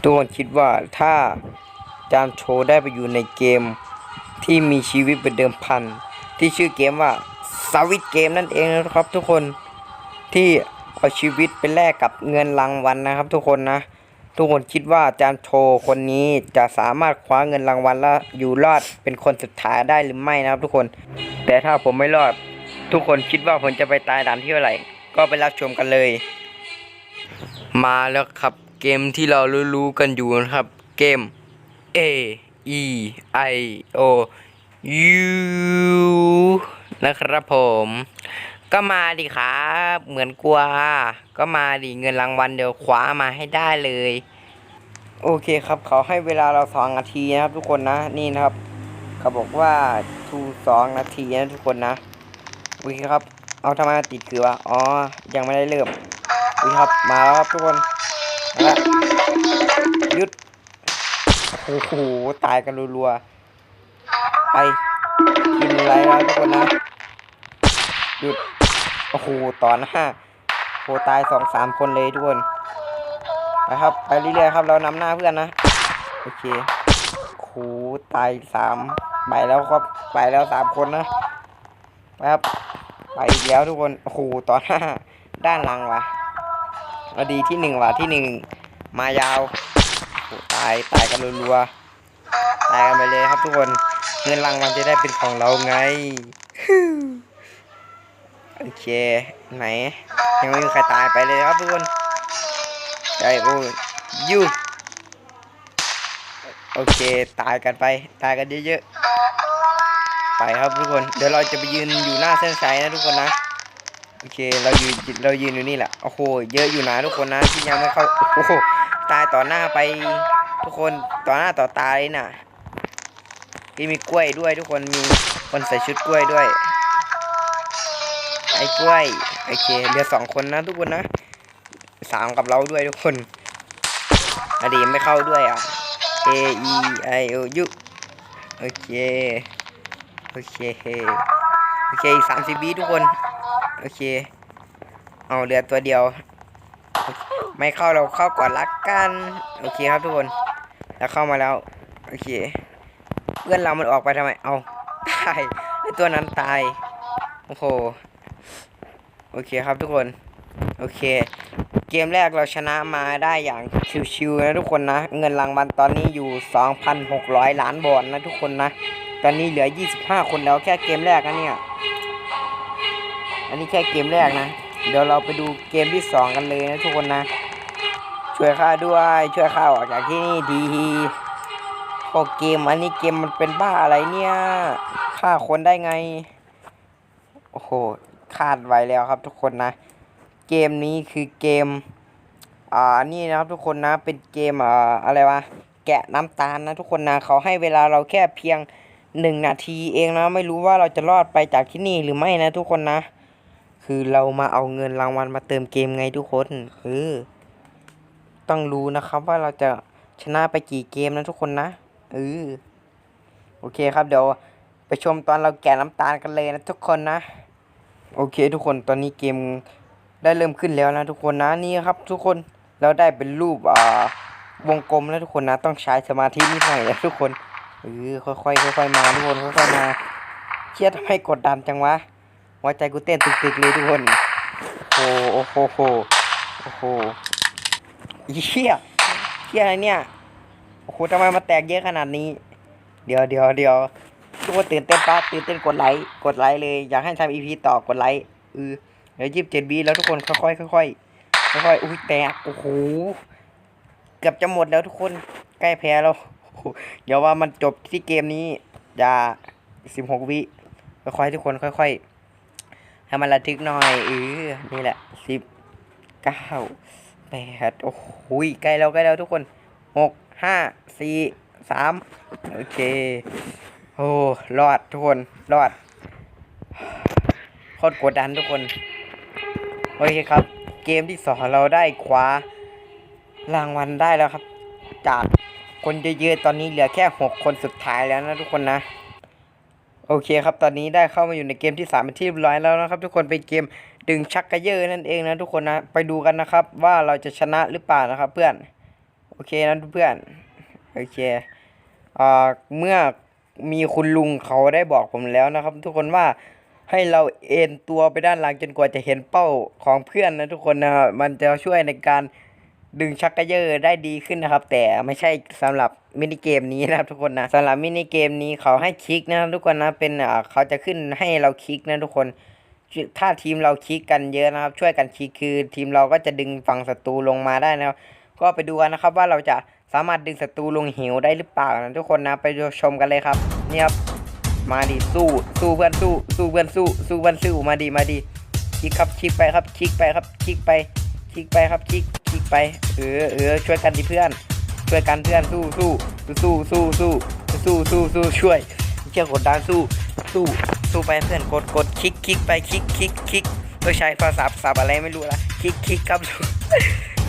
ทุกคนคิดว่าถ้าจามโชได้ไปอยู่ในเกมที่มีชีวิตเป็นเดิมพัน ที่ชื่อเกมว่าสวิตเกมนั่นเองนะครับทุกคนที่เอาชีวิตไปแลกกับเงินรางวัลนะครับ ทุกคนนะ ทุกคนคิดว่าจามโชคนนี้จะสามารถคว้าเงินรางวัลและอยู่รอดเป็นคนสุดท้ายได้หรือไม่นะครับ ทุกคน แต่ถ้าผมไม่รอด ทุกคนคิดว่าผมจะไปตายด่านที่เท่าไหร่ก็ไปรับชมกันเลย มาแล้วครับ เกมที่เรารู้ๆกันอยู่นะครับ เกม A E I O U นะครับผม ก็มาดิครับ เหมือนกลัว ก็มาดิเงินรางวัลเดี๋ยวคว้ามาให้ได้เลย โอเคครับเขาให้เวลาเราสองนาทีนะครับ ทุกคนนะนี่นะครับเขาบอกว่าทูสองนาทีนะทุกคนนะโอเคครับ เอาทำไมติดคือวะอ๋อยังไม่ได้เริ่มโอเคครับมาแล้วครับทุกคน ยุดโอ้โหตายกันรัวๆไปกินอะไรแล้วทุกคนนะหยุดโอ้โหต่อหน้าโหตายสองสามคนเลยทุกคนไปครับ ไปเรื่อยๆครับ เรานำหน้าเพื่อนนะ โอเคโหตายสามไปแล้วครับ ไปแล้วสามคนนะไปครับไปอีกแล้วทุกคนโอ้โหต่อหน้าด้านหลังวะ เอาดีที่หนึ่งว่ะที่หนึ่งมายาวตายตายกันรัวๆตายกันไปเลยครับทุกคนเงินรางวัลจะได้เป็นของเราไงโอเคไหนยังไม่มีใครตายไปเลยครับทุกคนใจโอ้ยยูโอเคตายกันไปตายกันเยอะๆไปครับทุกคน เดี๋ยวเราจะไปยืนอยู่หน้าเส้นชัยนะทุกคนนะ โอเคเรายืนเรายืนอยู่นี่แหละโอ้โหเยอะอยู่นะทุกคนนะที่ยังไม่เข้าโอ้โหตายต่อหน้าไปทุกคนต่อหน้าต่อตาเลยน่ะที่มีกล้วยด้วยทุกคนมีคนใส่ชุดกล้วยด้วยไอ้กล้วยโอเคเหลือสองคนนะทุกคนนะสามกับเราด้วยทุกคนอดีไม่เข้าด้วยอะ A E I O U โอเค โอเค โอเคสามสิบวิทุกคน โอเค เอาเหลือตัวเดียว ไม่เข้าเราเข้าก่อนละกัน โอเคครับทุกคนแล้วเข้ามาแล้ว โอเค เพื่อนเรามันออกไปทำไม เอาตายไอตัวนั้นตาย โอ้โห โอเคครับทุกคน โอเค เกมแรกเราชนะมาได้อย่างชิวๆนะทุกคนนะ เงินรางวัลตอนนี้อยู่ 2,600 ล้านบอลนะทุกคนนะ ตอนนี้เหลือ 25 คนแล้วแค่เกมแรกนะเนี่ย อันนี้แค่เกมแรกนะ เดี๋ยวเราไปดูเกมที่2กันเลยนะทุกคนนะ ช่วยข้าด้วยช่วยข้าออกจากที่นี่ดีโอเกมอันนี้เกมมันเป็นบ้าอะไรเนี่ยฆ่าคนได้ไง โอ้โหคาดไว้แล้วครับทุกคนนะ เกมนี้คือเกมอ่านี่นะครับทุกคนนะเป็นเกมอ่าอะไรวะแกะน้ำตาลนะทุกคนนะเขาให้เวลาเราแค่เพียงหนึ่งนาทีเองนะ ไม่รู้ว่าเราจะรอดไปจากที่นี่หรือไม่นะทุกคนนะ คือเรามาเอาเงินรางวัลมาเติมเกมไงทุกคนเออต้องรู้นะครับว่าเราจะชนะไปกี่เกมนะทุกคนนะเออโอเคครับเดี๋ยวไปชมตอนเราแกะน้ำตาลกันเลยนะทุกคนนะโอเคทุกคนตอนนี้เกมได้เริ่มขึ้นแล้วนะทุกคนนะนี่ครับ ทุกคนเราได้เป็นรูปอ่าวงกลมแล้วทุกคนนะต้องใช้สมาธินิดหน่อยนะทุกคนเออค่อยๆค่อยๆมาทุกคนค่อยๆมาเครียดทำไมกดดันจังวะ หัวใจกูเต้นตึกๆเลยทุกคนโอ้โหโอ้โหโอ้โหเฮียเฮียอะไรเนี่ยโอ้โหทำไมมาแตกเยอะขนาดนี้ เดี๋ยวเดี๋ยวเดี๋ยวทุกคนตื่นเต้นปะตื่นเต้นกดไลค์กดไลค์เลยอยากให้ทำอีพีต่อกดไลค์เออเดี๋ยวยิบเจ็ดบีแล้วทุกคนค่อยๆค่อยๆค่อยๆอุ้ยแตกโอ้โหเกือบจะหมดแล้วทุกคนใกล้แพ้แล้วโอ้โหเดี๋ยวว่ามันจบที่เกมนี้อย่าสิบหกวิค่อยๆทุกคนค่อย ๆ ให้มันระทึกหน่อยเออนี่แหละสิบเก้าแปดโอ้โหใกล้แล้วใกล้แล้วทุกคนหกห้าสี่สามโอเคโอ้รอดทุกคนรอดโคตรกดดันทุกคน โอเคครับ เกมที่สองเราได้คว้ารางวัลได้แล้วครับ จากคนเยอะๆตอนนี้เหลือแค่หกคนสุดท้ายแล้วนะทุกคนนะ โอเคครับตอนนี้ได้เข้ามาอยู่ในเกมที่สามที่เรียบร้อยแล้วนะครับ ทุกคนเป็นเกมดึงชักกระเยอะนั่นเองนะทุกคนนะไปดูกันนะครับ ว่าเราจะชนะหรือเปล่านะครับ เพื่อนโอเคนะเพื่อนโอเคอ่าเมื่อมีคุณลุงเขาได้บอกผมแล้วนะครับ ทุกคนว่าให้เราเอ็นตัวไปด้านหลังจนกว่าจะเห็นเป้าของเพื่อนนะทุกคนนะมันจะช่วยในการ ดึงชักกระเยอได้ดีขึ้นนะครับ แต่ไม่ใช่สำหรับมินิเกมนี้นะครับทุกคนนะสำหรับมินิเกมนี้เขาให้คลิกนะครับทุกคนนะเป็นเขาจะขึ้นให้เราคลิกนะทุกคน ถ้าทีมเราคลิกกันเยอะนะครับ ช่วยกันคลิกคือทีมเราก็จะดึงฝั่งศัตรูลงมาได้นะครับก็ไปดูกันนะครับว่าเราจะสามารถดึงศัตรูลงเหวได้หรือเปล่านะทุกคนนะไปชมกันเลยครับนี่ครับมาดิสู้สู้เพื่อนสู้สู้เพื่อนสู้สู้เพื่อนสู้มาดิมาดิคลิกครับคลิกไปครับคลิกไปครับคลิกไป คลิกไปครับคลิกคลิกไป เออเออช่วยกันดิเพื่อน ช่วยกันเพื่อนสู้สู้สู้สู้สู้สู้สู้สู้ช่วยเชื่อกดดันสู้สู้สู้ไปเพื่อนกดกดคลิกคลิกไปคลิกคลิกคลิกตัวใช้ภาษาศัพท์อะไรไม่รู้ละคลิกคลิกครับ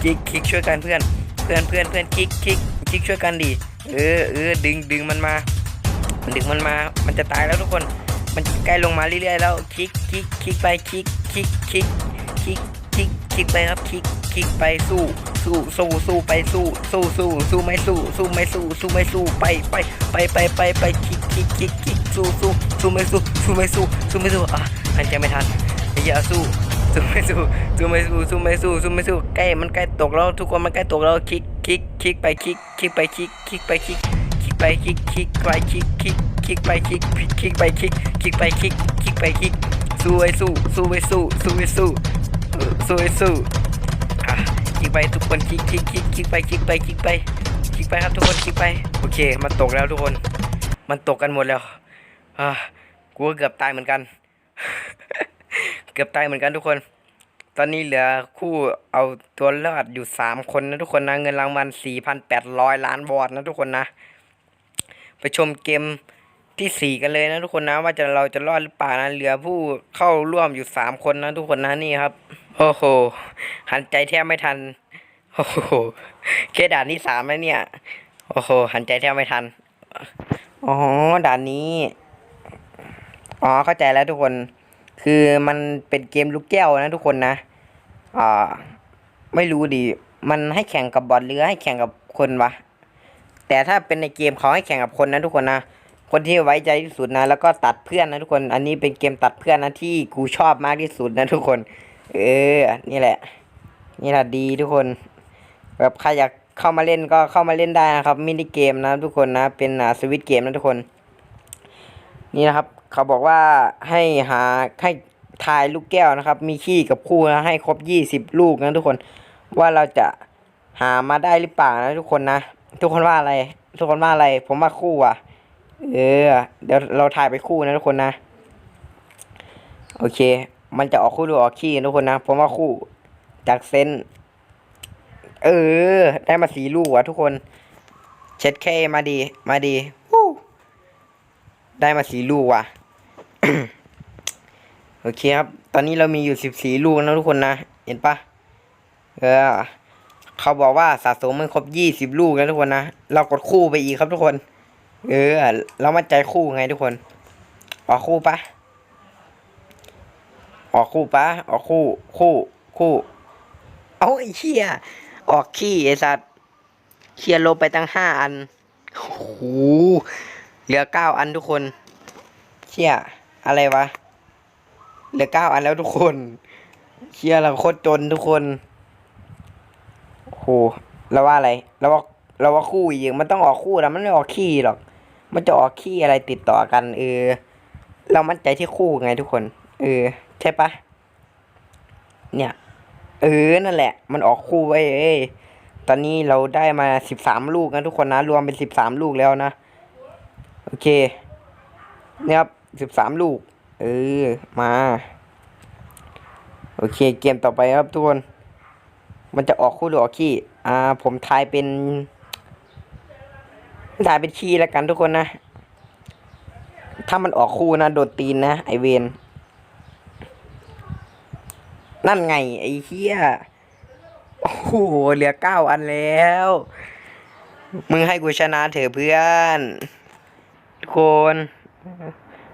คลิกคลิกช่วยกันเพื่อน เพื่อนเพื่อนเพื่อนคลิกคลิกคลิกช่วยกันดิเออเออดึงดึงมันมาดึงมันมา มันจะตายแล้วทุกคน มันใกล้ลงมาเรื่อยๆแล้ว คลิกคลิกคลิกไปคลิกคลิกคลิกคลิก คลิกไปครับคลิกคลิกไปสู้สู้สู้สู้ไปสู้สู้สู้สู้ไม่สู้สู้ไม่สู้สู้ไม่สู้ไปไปไปไปไปไปคลิกคลิกคลิกคลิกสู้สู้สู้ไม่สู้สู้ไม่สู้สู้ไม่สู้อะอันจะไม่ทันอย่าสู้สู้ไม่สู้สู้ไม่สู้สู้ไม่สู้สู้ไม่สู้ใกล้มันใกล้ตกแล้วทุกคนมันใกล้ตกแล้วคลิกคลิกคลิกไปคลิกคลิกไปคลิกคลิกไปคลิกคลิกไปคลิกคลิกไปคลิกคลิกคลิกไปคลิกคลิกไปคลิกคลิกไปคลิกคลิกไปคลิกสู้ไอ้สู้สู้ไอ้สู้สู้ไอ้สู้ สู้ไอ้สู้อะคลิกไปทุกคนคลิกคลิกคลิกคลิกไปคลิกไปคลิกไปคลิกไปครับทุกคนคลิกไปโอเค มันตกแล้วทุกคน มันตกกันหมดแล้วอ่ากูเกือบตายเหมือนกัน เกือบตายเหมือนกันทุกคน ตอนนี้เหลือคู่เอาตัวรอดอยู่สามคนนะทุกคนนะเงินรางวัลสี่พันแปดร้อยล้านวอตนะทุกคนนะ ไปชมเกมที่สี่กันเลยนะทุกคนนะ ว่าจะเราจะรอดหรือเปล่านะเหลือผู้เข้าร่วมอยู่สามคนนะทุกคนนะนี่ครับ โอ้โห หันใจแทบไม่ทัน โอ้โหแค่ด่านที่สามแล้วเนี่ย โอ้โห หันใจแทบไม่ทัน อ๋อ ด่านนี้ อ๋อ เข้าใจแล้วทุกคน คือมันเป็นเกมลูกแก้วนะทุกคนนะ อ่า ไม่รู้ดิ มันให้แข่งกับบอทหรือให้แข่งกับคนวะ แต่ถ้าเป็นในเกมเขาให้แข่งกับคนนะทุกคนนะ คนที่ไว้ใจที่สุดนะ แล้วก็ตัดเพื่อนนะทุกคน อันนี้เป็นเกมตัดเพื่อนนะที่กูชอบมากที่สุดนะทุกคน เออ นี่แหละ นี่แหละดีทุกคน แบบใครอยากเข้ามาเล่นก็เข้ามาเล่นได้นะครับมินิเกมนะทุกคนนะเป็นอ่าสวิตเกมนะทุกคน นี่นะครับ เขาบอกว่าให้หาให้ทายลูกแก้วนะครับ มีขี้กับคู่นะให้ครบยี่สิบลูกนะทุกคนว่าเราจะหามาได้หรือเปล่านะทุกคนนะทุกคนว่าอะไร ทุกคนว่าอะไร ผมว่าคู่อะ เออ เดี๋ยวเราถ่ายไปคู่นะทุกคนนะ โอเค มันจะออกคู่หรือออกขี้นะทุกคนนะผมว่าคู่จากเซนเออ ได้มาสีลูกว่ะทุกคน เช็ดเคมาดี มาดีได้มาสีลูกว่ะโอเคครับ ตอนนี้เรามีอยู่สิบสี่ลูกนะทุกคนนะ เห็นปะเออ เขาบอกว่าสะสมมันครบยี่สิบลูกนะทุกคนนะ เรากดคู่ไปอีกครับทุกคน เออ เรามั่นใจคู่ไงทุกคน ออกคู่ปะ ออกคู่ปะออกคู่ คู่ คู่ เอาไอ้เชี่ยออกขี้ไอ้สัตว์เชียร์ลบไปตั้งห้าอันโอ้โหเหลือเก้าอันทุกคน เชี่ยอะไรวะ เหลือเก้าอันแล้วทุกคน เชี่ยเราโคตรจนทุกคนโอ้โหเราว่าอะไรเราว่าเราว่าคู่อีกมันต้องออกคู่แล้วมันไม่ออกขี้หรอก มันจะออกขี้อะไรติดต่อกัน เออ เรามั่นใจที่คู่ไงทุกคน เออ ช่ปะเนี่ย เออนั่นแหละ มันออกคู่ไว้เอ้ยตอนนี้เราได้มาสิบสามลูกนะทุกคนนะ รวมเป็นสิบสามลูกแล้วนะ โอเค เนี่ยครับสิบสามลูก เออ มา โอเค เกมต่อไปครับทุกคน มันจะออกคู่หรือออกขี้ อ่า ผมทายเป็น ทายเป็นขี้แล้วกันทุกคนนะ ถ้ามันออกคู่นะ โดนตีนนะ ไอเวน นั่นไง ไอ้เหี้ยโอ้โหเหลือเก้าอันแล้ว มึงให้กูชนะเถอะเพื่อน ทุกคน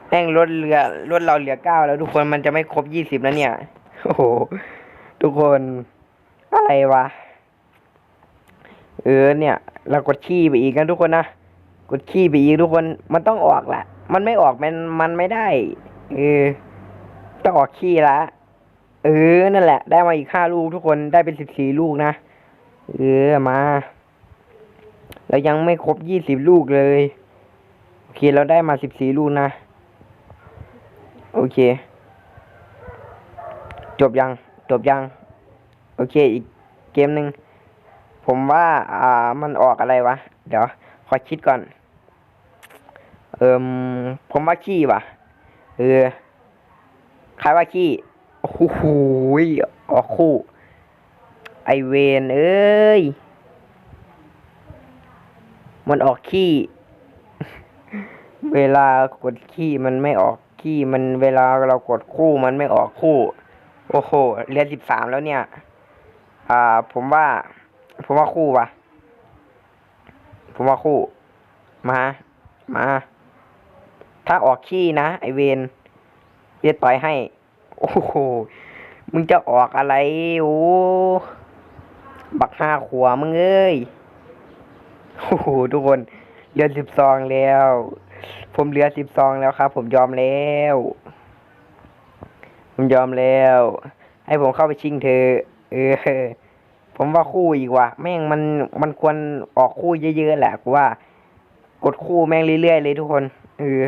แม่งลดเหลือลดเราเหลือเก้าแล้วทุกคนมันจะไม่ครบยี่สิบแล้วเนี่ย โอ้โห ทุกคนอะไรวะ เออเนี่ย เรากดขี้ไปอีกกันทุกคนนะ กดขี้ไปอีกทุกคน มันต้องออกแหละ มันไม่ออกมันมันไม่ได้ เออ ต้องออกขี้ละ เออ นั่นแหละ ได้มาอีกห้าลูกทุกคนได้เป็นสิบสี่ลูกนะ เออ มา เรายังไม่ครบยี่สิบลูกเลย โอเค เราได้มาสิบสี่ลูกนะ โอเค จบยัง จบยัง โอเค อีกเกมหนึ่ง ผมว่า อ่า มันออกอะไรวะ เดี๋ยว ขอคิดก่อน เอิมผมว่าขี้ว่ะ เออ ใครว่าขี้ โอ้โหออกคู่ ไอเวนเอ้ย มันออกขี้ เวลากดขี้มันไม่ออกขี้มันเวลาเรากดคู่มันไม่ออกคู่ โอ้โหเรียนสิบสามแล้วเนี่ย อ่า ผมว่า ผมว่าคู่วะผมว่าคู่ มา มา ถ้าออกขี้นะ ไอเวนเรียต่อยให้ โอ้โห มึงจะออกอะไร โอ้ บักห้าขวมึงเอ้ย โอ้โห ทุกคน เหลือสิบซองแล้ว ผมเหลือสิบซองแล้วครับ ผมยอมแล้ว ผมยอมแล้ว ให้ผมเข้าไปชิงเธอ เออ ผมว่าคู่อีกว่ะ แม่งมัน มันควรออกคู่เยอะๆแหละกูว่า กดคู่แม่งเรื่อยๆเลยทุกคน เออ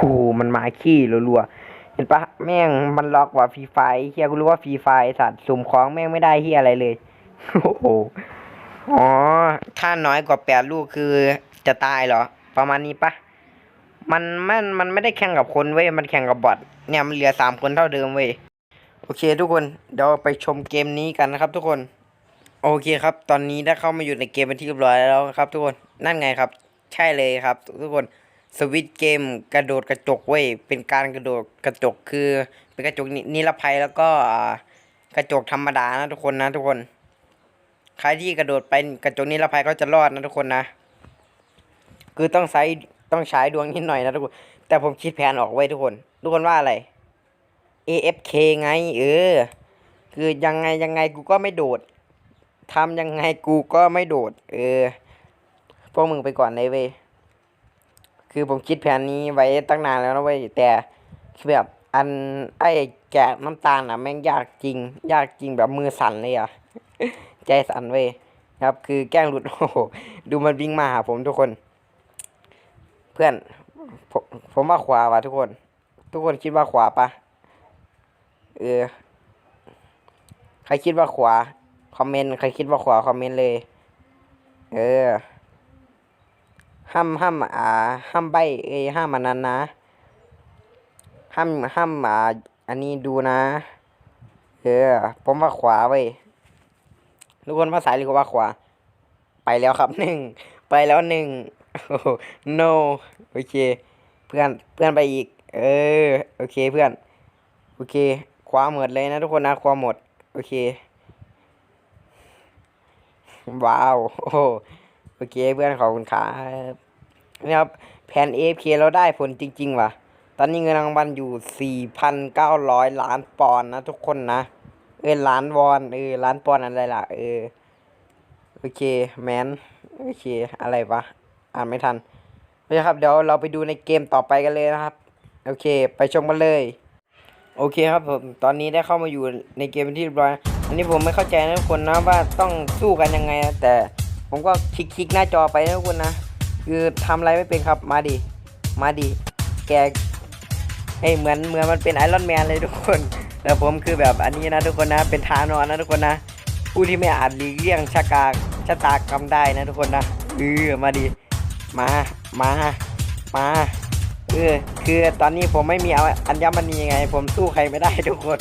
คู่มันมาขี้รัวๆ เห็นปะแม่งมันล็อกว่ะฟรีไฟเฮียกูรู้ว่าฟรีไฟสัตว์สุ่มของแม่งไม่ได้เฮียอะไรเลยโอ้โหอ๋อถ้าน้อยกว่าแปดลูกคือจะตายเหรอ ประมาณนี้ปะมันมันมันไม่ได้แข่งกับคนเว้ยมันแข่งกับบอทเนี่ยมันเหลือสามคนเท่าเดิมเว้ยโอเคทุกคนเดี๋ยวไปชมเกมนี้กันนะครับ ทุกคน โอเคครับ ตอนนี้ได้เข้ามาอยู่ในเกมเป็นที่เรียบร้อยแล้วครับ ทุกคนนั่นไงครับ ใช่เลยครับ ทุกคน สวิตเกมกระโดดกระจกเว้ยเป็นการกระโดดกระจกคือ เป็นกระจกนิรภัยแล้วก็กระจกธรรมดานะทุกคนนะทุกคน ใครที่กระโดดไปกระจกนิรภัยก็จะรอดนะทุกคนนะ คือต้องใช้ต้องใช้ดวงนิดหน่อยนะทุกคน แต่ผมคิดแผนออกไว้ทุกคน ทุกคนว่าอะไร AFK ไง เออ คือยังไงยังไงกูก็ไม่โดดทำยังไงกูก็ไม่โดด เออ พวกมึงไปก่อนเลยเว้ย คือผมคิดแผนนี้ไว้ตั้งนานแล้วนะเว้ยแต่คือแบบอันไอ้แกะน้ำตาลอะแม่งยากจริง ยากจริงแบบมือสั่นเลยอะใจสั่นเว้ยครับ คือแกล้งหลุดโอ้โหดูมันวิ่งมาหาผมทุกคน เพื่อนผมผมว่าขวาว่ะทุกคน ทุกคนคิดว่าขวาปะเออใครคิดว่าขวาคอมเมนต์ใครคิดว่าขวาคอมเมนต์เลย เออ ห้ามห้ามอ่าห้ามใบเอ้ยห้ามมันนั้นนะห้ามห้ามอ่าอันนี้ดูนะ เออผมว่าขวาเว้ยทุกคนภาษายหรือว่าขวา ไปแล้วครับหนึ่งไปแล้วหนึ่งโอ้โห no โอเค เพื่อนเพื่อนไปอีก เออโอเคเพื่อน โอเคคว้าหมดเลยนะทุกคนนะคว้าหมด โอเคว้าว โอ้โอเคเพื่อนขอบคุณครับ นี่ครับแผน AFK เราได้ผลจริง ๆ ว่ะ ตอนนี้เงินรางวัลอยู่ 4,900 ล้านปอนด์นะทุกคนนะ เออล้านวอนเออล้านปอนด์อะไรล่ะ เออ โอเค แมน โอเค อะไรวะ อ่านไม่ทันโอเคครับ เดี๋ยวเราไปดูในเกมต่อไปกันเลยนะครับ โอเค ไปชมกันเลย โอเคครับผม ตอนนี้ได้เข้ามาอยู่ในเกมที่เรียบร้อยอันนี้ผมไม่เข้าใจนะทุกคนนะว่าต้องสู้กันยังไงนะแต่ผมก็คลิกคลิกหน้าจอไปนะทุกคนนะ คือทำอะไรไม่เป็นครับมาดิมาดิแกเอ้ยเหมือนเหมือนมันเป็นไอรอนแมนเลยทุกคนแต่ผมคือแบบอันนี้นะทุกคนนะเป็นทานอนนะทุกคนนะ ผู้ที่ไม่อาจหลีกเลี่ยงชะกาชะตากรรมได้นะทุกคนนะเออมาดิมามามาเออคือตอนนี้ผมไม่มีเอาอัญมณีไง ผมสู้ใครไม่ได้ทุกคน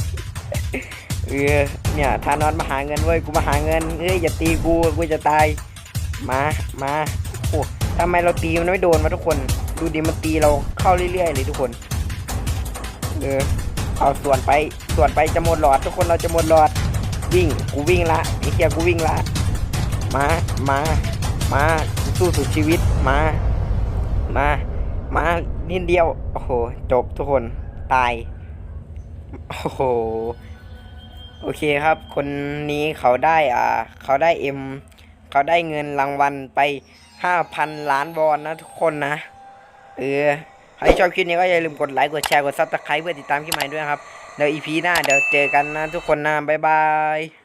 เออเนี่ยทานอนมาหาเงินเว้ยกูมาหาเงินเอ้ยอย่าตีกูกูจะตายมามา ทำไมเราตีมันไม่โดนวะทุกคน ดูดิมันตีเราเข้าเรื่อยๆเลยทุกคน เออ เอาส่วนไปส่วนไปจะหมดหลอด ทุกคนเราจะหมดหลอด วิ่ง กูวิ่งละไอ้เหี้ยกูวิ่งละ มา มา มาสู้สุดชีวิต มา มา มานิดเดียว โอ้โห จบทุกคน ตาย โอ้โห โอเคครับ คนนี้เขาได้ อ่า เขาได้เอ็ม เขาได้เงินรางวัลไป ห้าพันล้านบอลนะทุกคนนะ เออ ใครชอบคลิปนี้ก็อย่าลืมกดไลค์ กดแชร์ กดซับสไครต์เพื่อติดตามคลิปใหม่ด้วยครับ เดี๋ยวอีพีหน้าเดี๋ยวเจอกันนะทุกคนนะ บ๊ายบาย